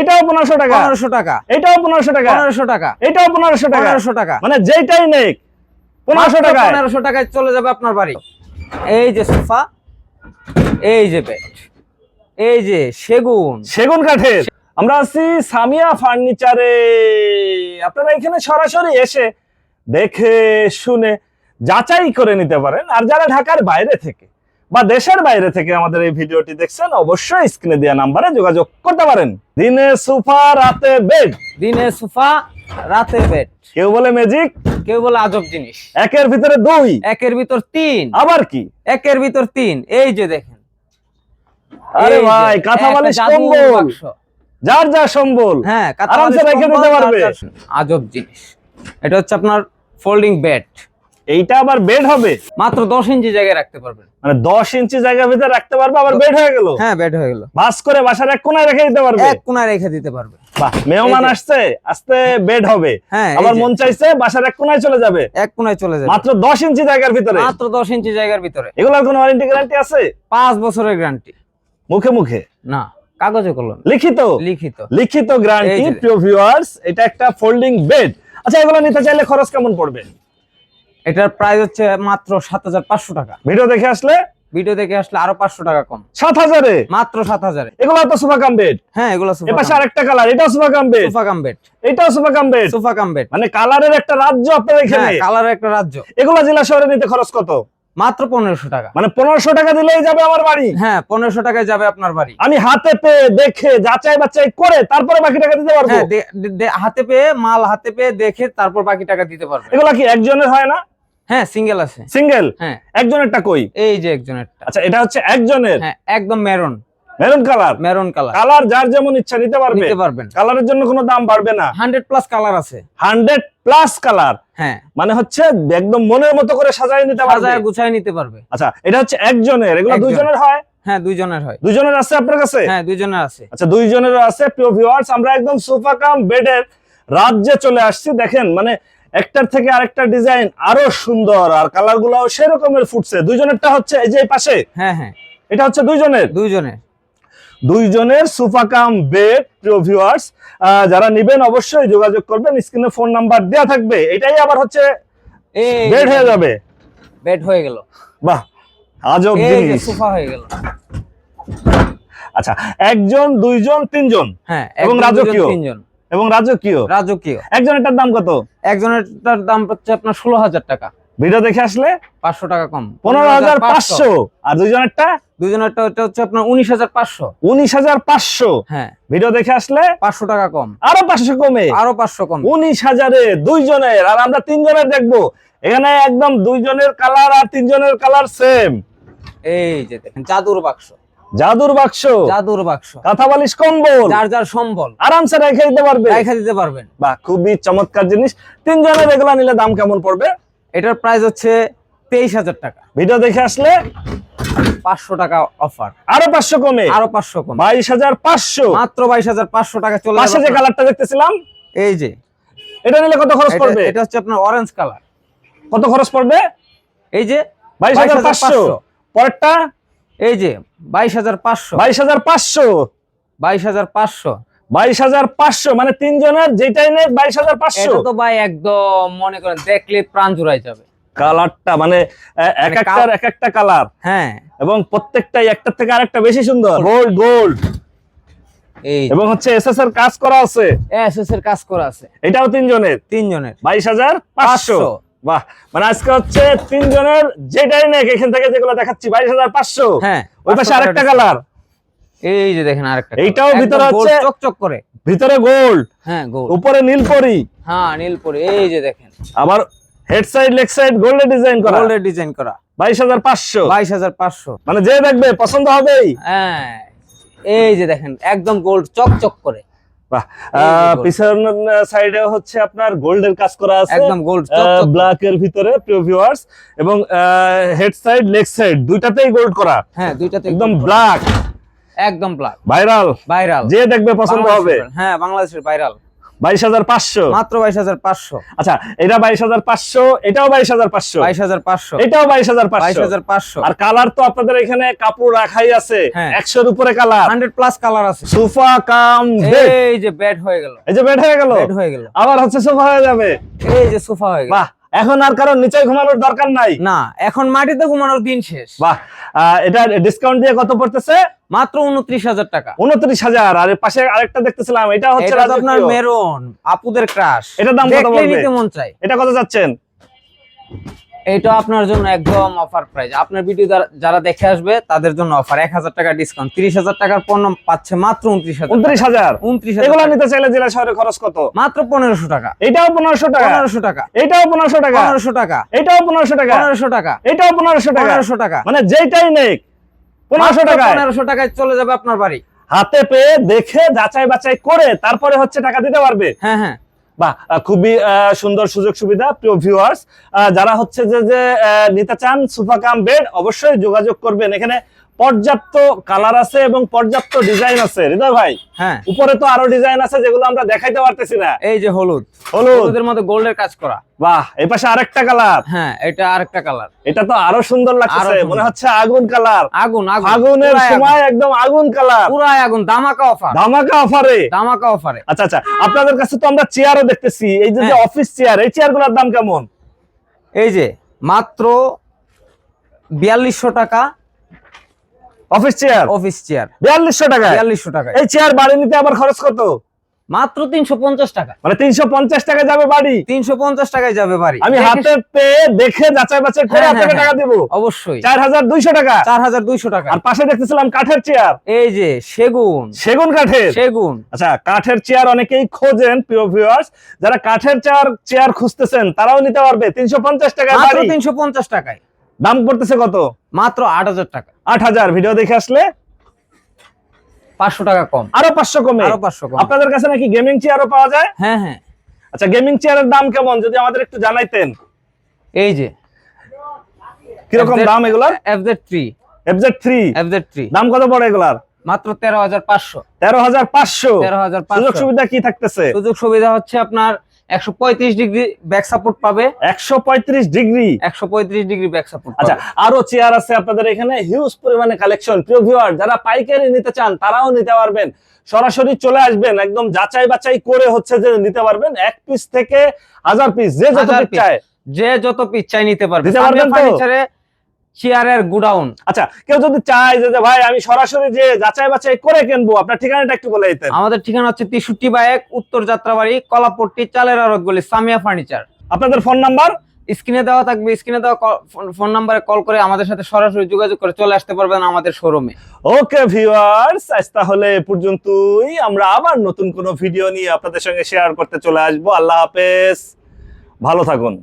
এটাও পনেরোশো টাকা। পনেরোশো টাকা। এটাও পনেরোশো টাকা। পনেরোশো টাকা। এটাও পনেরোশো টাকা। পনেরোশো টাকা। মানে যেটাই নেক পনেরোশো টাকা পনেরোশো টাকায় চলে যাবে আপনার বাড়ি। এই যে সোফা এই যে বেড এই যে সেগুন। সেগুন কাঠের। আমরা আছি সামিয়া ফার্নিচারে। আপনারা এখানে সরাসরি এসে দেখে শুনে যাচাই করে নিতে পারেন। আর যারা ঢাকার বাইরে থেকে বা দেশের বাইরে থেকে আমাদের এই ভিডিওটি দেখছেন অবশ্যই স্ক্রিনে দেওয়া নাম্বারে যোগাযোগ করতে পারেন। দিনে সুফা রাতে বেড। দিনে সুফা রাতে বেড। কেউ বলে ম্যাজিক কেউ বলে আজব জিনিস। একের ভিতরে দুই। একের ভিতর তিন। আবার কি? একের ভিতর তিন। এই যে দেখেন। আরে ভাই কাঁথা বালিশ কম্বল। যার যা সম্বল। হ্যাঁ আরামসে রেখে দিতে পারবে। আজব জিনিস। এটা হচ্ছে আপনার ফোল্ডিং বেড এইটা আবার বেড হবে? মাত্র দশ ইঞ্চি জায়গায় রাখতে পারবেন। মানে দশ ইঞ্চি জায়গার ভিতরে রাখতে পারবে আবার বেড হয়ে গেল? হ্যাঁ বেড হয়ে গেল। বাস করে বাসার এক কোনায় রেখে দিতে পারবে? এক কোনায় রেখে দিতে পারবে। মেহমান আসছে আস্তে বেড হবে। হ্যাঁ আবার মন চাইছে বাসার এক কোনায় চলে যাবে? এক কোনায় চলে যাবে। মাত্র দশ ইঞ্চি জায়গার ভিতরে? মাত্র দশ ইঞ্চি জায়গার ভিতরে। এগুলোর কোনো ওয়ারেন্টি গ্যারান্টি আছে? পাঁচ বছরের গ্যারান্টি মুখে মুখে? না কাগজে কলম। লিখিত? লিখিত। লিখিত গ্যারান্টি প্রিয় ভিউয়ার্স এটা একটা ফোল্ডিং বেড আচ্ছা এগুলো নিতে চাইলে খরচ কেমন পড়বে? এটার প্রাইস হচ্ছে মাত্র সাত হাজার পাঁচশো টাকা। ভিডিও দেখে আসলে? ভিডিও দেখে আসলে আরও পাঁচশো টাকা কম। সাত হাজারে? মাত্র সাত হাজারে। এগুলো তো সোফা কাম বেড। হ্যাঁ এগুলো সোফা এপাশে আরেকটা কালার এটাও sofa cum bed. Sofa cum bed. এটাও sofa cum bed. Sofa cum bed. মানে কালারের একটা রাজ্য আপনার এখানে। কালার একটা রাজ্য। এগুলো জেলা শহরে নিতে খরচ কত? মাত্র পনেরোশো টাকা। মানে পনেরোশো টাকা দিলেই যাবে আমার বাড়ি। হ্যাঁ পনেরোশো টাকায় যাবে আপনার বাড়ি। আমি হাতে পেয়ে দেখে যাচাই বাচাই করে তারপরে বাকি টাকা দিতে পারব। হ্যাঁ হাতে পেয়ে মাল হাতে পেয়ে দেখে তারপর বাকি টাকা দিতে পারবে। এগুলা কি একজনের হয় না? হ্যাঁ সিঙ্গেল আছে। সিঙ্গেল হ্যাঁ। একজনেরটা কই? এই যে একজনেরটা। আচ্ছা এটা হচ্ছে একজনের? হ্যাঁ একদম maroon maroon colour maroon colour colour যার যেমন ইচ্ছা নিতে পারবে। নিতে পারবেন। কালারের জন্য কোনো দাম বাড়বে না। হান্ড্রেড প্লাস কালার আছে। হান্ড্রেড প্লাস কালার হ্যাঁ। মানে হচ্ছে একদম মনের মতো করে সাজায় নিতে পারবে। সাজায় গুছায় নিতে পারবে। আচ্ছা এটা হচ্ছে একজনের। এগুলো দুইজনের হয়? হ্যাঁ দুইজনের হয়। দুইজনের আছে আপনার কাছে? হ্যাঁ দুইজনের আছে। আচ্ছা দুইজনেরও আছে। প্রিয় ভিউয়ার্স আমরা একদম সোফা কাম বেডের রাজ্যে চলে আসছি। দেখেন মানে একটার থেকে আরেকটা ডিজাইন আরও সুন্দর আর কালার গুলাও সেরকমের ফুটছে। দুইজনেরটা হচ্ছে এই যে পাশে? হ্যাঁ হ্যাঁ। এটা হচ্ছে দুইজনের? দুইজনের। দুইজনের সোফা কাম বেড প্রিয় ভিউয়ার্স যারা নিবেন অবশ্যই যোগাযোগ করবেন স্ক্রিনে ফোন নাম্বার দেওয়া থাকবে। এটাই আবার হচ্ছে বেড হয়ে যাবে। বেড হয়ে গেল। বাহ আজব জিনিস। সোফা হয়ে গেল। আচ্ছা একজন দুইজন তিনজন? হ্যাঁ এবং রাজকীয়? তিনজন। এবং রাজকীয়? রাজকীয়। একজনেরটার দাম কত? একজনেরটার দাম হচ্ছে আপনার ষোলো হাজার টাকা। ভিডিও দেখে আসলে? পাঁচশো টাকা কম। পনেরো হাজার পাঁচশো। আর দুইজনেরটা? দুজনেরটা ওটা হচ্ছে আপনার উনিশ হাজার পাঁচশো। উনিশ হাজার পাঁচশো। হ্যাঁ। ভিডিও দেখে আসলে? পাঁচশো টাকা কম। আরও পাঁচশো কমে। আরও পাঁচশো কম। উনিশ হাজারে দুইজনের। আর আমরা তিনজনের দেখব। এখানে একদম দুইজনের কালার আর তিনজনের কালার সেম এই যে দেখেন জাদুর বাক্স। জাদুর বাক্স। জাদুর বাক্স। কাঁথা বালিশ কম্বল। যার যার সম্বল। আরামসে রেখে দিতে পারবে। রেখে দিতে পারবেন। বাহ খুবই চমৎকার জিনিস। তিনজনের এগুলা নিলে দাম কেমন পড়বে? এটার প্রাইস হচ্ছে তেইশ হাজার টাকা। ভিডিও দেখে আসলে পাঁচশো টাকা অফার। আরও পাঁচশো কমে। আরও পাঁচশো কম। বাইশ হাজার পাঁচশো। মাত্র বাইশ হাজার পাঁচশো টাকা চলে পাশে যে কালারটা দেখতেছিলাম এই যে। এটা নিলে কত খরচ পড়বে? এটা হচ্ছে আপনার অরেঞ্জ কালার কত খরচ পড়বে? এই যে বাইশ হাজার পাঁচশো। পরেরটা এই যে বাইশ হাজার পাঁচশো। বাইশ হাজার পাঁচশো। বাইশ হাজার পাঁচশো। বাইশ হাজার পাঁচশো মানে তিনজনের যেটাই নেই বাইশ হাজার পাঁচশো। তো ভাই একদম মনে করেন দেখলে প্রাণ জুড়াই যাবে। কালারটা মানে এক মানে একটার এক একটা কালার। হ্যাঁ। এবং প্রত্যেকটাই একটার থেকে আরেকটা বেশি সুন্দর। গোল্ড গোল্ড এই এবং হচ্ছে এসএস এর কাজ করা আছে। এসএস এর কাজ করা আছে। এটাও তিনজনের। তিনজনের। বাইশ হাজার পাঁচশো। বাহ মানে আজকে হচ্ছে তিনজনের যেটাই নেই এখান থেকে যেগুলো দেখাচ্ছি বাইশ হাজার পাঁচশো। হ্যাঁ ওই পাশে আরেকটা কালার এই যে দেখেন আরেকটা এইটাও ভিতরে হচ্ছে- চকচক করে। ভিতরে গোল্ড হ্যাঁ গোল উপরে নীলপরি। হ্যাঁ নীলপরি এই যে দেখেন। আবার হেড সাইড লেগ সাইড গোল্ডের ডিজাইন করা। গোল্ডের ডিজাইন করা। বাইশ হাজার পাঁচশো। বাইশ হাজার পাঁচশো। মানে যে দেখবে পছন্দ হবেই। হ্যাঁ এই যে দেখেন একদম গোল্ড চকচক করে। সাইডে হচ্ছে আপনার গোল্ডের কাজ করা আছে। একদম গোল্ড চকচক। ব্ল্যাক এর ভিতরে প্রিয় ভিউয়ার্স এবং হেড সাইড লেগ সাইড দুইটাতেই গোল্ড করা। হ্যাঁ দুইটাতে একদম ব্ল্যাক একদম ব্ল্যাক ভাইরাল ভাইরাল যে দেখবে পছন্দ হবে। হ্যাঁ বাংলাদেশের ভাইরাল বাইশ হাজার পাঁচশো। মাত্র বাইশ হাজার পাঁচশো। আচ্ছা এটা বাইশ হাজার পাঁচশো এটাও বাইশ হাজার পাঁচশো। বাইশ হাজার পাঁচশো। এটাও বাইশ হাজার বাইশ হাজার পাঁচশো। আর কালার তো আপনাদের এখানে কাপড় রাখাই আছে। হ্যাঁ। একশোর উপরে কালার। হান্ড্রেড প্লাস কালার আছে। সোফা কাম এই যে বেড হয়ে গেল। এই যে বেড হয়ে গেল। বেড হয়ে গেল। আবার হচ্ছে সোফা হয়ে যাবে। এই যে সোফা হয়ে গেল। বাহ। এখন আর কারণ নিচে ঘুমানোর দরকার নাই। না এখন মাটিতে ঘুমানোর দিন শেষ। বাহ আহ, এটা ডিসকাউন্ট দিয়ে কত পড়তেছে? মাত্র উনত্রিশ হাজার টাকা। উনত্রিশ হাজার আর পাশে আরেকটা দেখতেছিলাম এটা হচ্ছে আপনার মেরন আপুদের ক্রাশ এটা দাম কত মন চাই এটা কত যাচ্ছেন এটা আপনার জন্য একদম অফার প্রাইস আপনার ভিডিও যারা দেখে আসবে তাদের জন্য অফার এক হাজার টাকা ডিসকাউন্ট তিরিশ হাজার টাকার পণ্য পাচ্ছে মাত্র উনত্রিশ হাজার। উনত্রিশ হাজার? উনত্রিশ এগুলো নিতে চাইলে জেলা শহরে খরচ কত? মাত্র পনেরোশো টাকা। এটাও পনেরোশো টাকা? পনেরোশো টাকা। এটাও পনেরোশো টাকা? পনেরোশো টাকা। এটাও পনেরোশো টাকা? পনেরোশো টাকা। এটাও পনেরোশো টাকা? পনেরোশো টাকা। মানে যেটাই নেই পনেরোশো টাকা পনেরোশো টাকায় চলে যাবে আপনার বাড়ি। হাতে পেয়ে দেখে যাচাই বাছাই করে তারপরে হচ্ছে টাকা দিতে পারবে। হ্যাঁ হ্যাঁ। আহ, খুবই সুন্দর সুযোগ সুবিধা প্রিয় ভিউয়ার্স যারা হচ্ছে যে যে নিতে চান সুফা কাম বেড অবশ্যই যোগাযোগ করবেন। এখানে পর্যাপ্ত কালার আছে এবং পর্যাপ্ত ডিজাইন আছে। হৃদয় ভাই হ্যাঁ। উপরে তো আরও ডিজাইন আছে যেগুলো আমরা দেখাইতে পারতেছি না। এই যে হলুদ। হলুদ। হলুদের মধ্যে গোল্ডের কাজ করা। বাহ এই পাশে আরেকটা কালার হ্যাঁ এটা আরেকটা কালার এটা তো আরও সুন্দর সুন্দর। মনে হচ্ছে আগুন কালার আগুন আগুন। আগুনের আগুন। সময় একদম আগুন কালার পুরাই আগুন দামাকা অফার ধামাকা অফারে দামাকা অফারে আচ্ছা আচ্ছা আপনাদের কাছে তো আমরা চেয়ারও দেখতেছি। এই যে যে হ্যাঁ। অফিস চেয়ার এই চেয়ারগুলোর দাম কেমন? এই যে মাত্র বিয়াল্লিশশো টাকা অফিস চেয়ার অফিস চেয়ার বিয়াল্লিশশো টাকা বিয়াল্লিশশো টাকা এই চেয়ার বাড়ি নিতে আবার খরচ কত? মাত্র তিনশো পঞ্চাশ টাকা। মানে তিনশো পঞ্চাশ টাকা যাবে বাড়ি? তিনশো পঞ্চাশ টাকায় যাবে বাড়ি। আমি হাতে পেয়ে দেখে যাচাই বাছাই করে হ্যাঁ, আপনাকে হ্যাঁ, টাকা দিব। অবশ্যই। চার হাজার দুইশো টাকা। চার হাজার দুইশো টাকা। আর পাশে দেখতেছিলাম কাঠের চেয়ার এই যে সেগুন। সেগুন কাঠের? সেগুন। আচ্ছা কাঠের চেয়ার অনেকেই খোঁজেন প্রিয় ভিউয়ার্স যারা কাঠের চেয়ার চেয়ার খুঁজতেছেন তারাও নিতে পারবে। তিনশো পঞ্চাশ টাকা তিনশো পঞ্চাশ টাকায়। দাম পড়তেছে কত? মাত্র আট হাজার টাকা। আট হাজার। ভিডিও দেখে আসলে পাঁচশো টাকা কম। আরও পাঁচশো কমে। আরও পাঁচশো কম। আপনাদের কাছে নাকি গেমিং চেয়ারও পাওয়া যায়? হ্যাঁ হ্যাঁ। আচ্ছা গেমিং চেয়ারের দাম কেমন? যদি আমাদের একটু জানাইতেন। এই যে। কীরকম দাম এগুলার? FZ three FZ three FZ three দাম কত পড়ে এগুলার? মাত্র তেরো হাজার পাঁচশো। তেরো হাজার পাঁচশো। তেরো হাজার সুযোগ সুবিধা কি থাকতেছে? সুযোগ সুবিধা হচ্ছে আপনার একশো পঁয়ত্রিশ ডিগ্রি ব্যাক সাপোর্ট পাবে। একশো পঁয়ত্রিশ ডিগ্রি? একশো পঁয়ত্রিশ ডিগ্রি ব্যাক সাপোর্ট আচ্ছা আরও চেয়ার আছে আপনাদের এখানে হিউজ পরিমাণে কালেকশন প্রিয় ভিউয়ার যারা পাইকারি নিতে চান তারাও নিতে পারবেন। সরাসরি চলে আসবেন একদম যাচাই বাছাই করে হচ্ছে যে নিতে পারবেন। এক পিস থেকে হাজার পিস যে যত। চায়। যে যত পিস চাই নিতে পারবে। পারবেন? ফার্নিচারে চেয়ারের গুডাউন। আচ্ছা কেউ যদি চায় যে ভাই আমি সরাসরি যে যাচাই বাছাই করে কিনবো আপনার ঠিকানাটা একটু বলে দিতেন। আমাদের ঠিকানা হচ্ছে তেষট্টি বা এক উত্তর যাত্রাবাড়ি কলাপট্টি চালের আরত গলি সামিয়া ফার্নিচার। আপনাদের ফোন নাম্বার? স্ক্রিনে দেওয়া থাকবে স্ক্রিনে দেওয়া ফোন নাম্বারে কল করে আমাদের সাথে সরাসরি যোগাযোগ করে চলে আসতে পারবেন আমাদের শোরুমে। ওকে ভিউয়ার্স আজ তাহলে পর্যন্তই। আমরা আবার নতুন কোনো ভিডিও নিয়ে আপনাদের সঙ্গে শেয়ার করতে চলে আসব। আল্লাহ হাফেজ। ভালো থাকুন।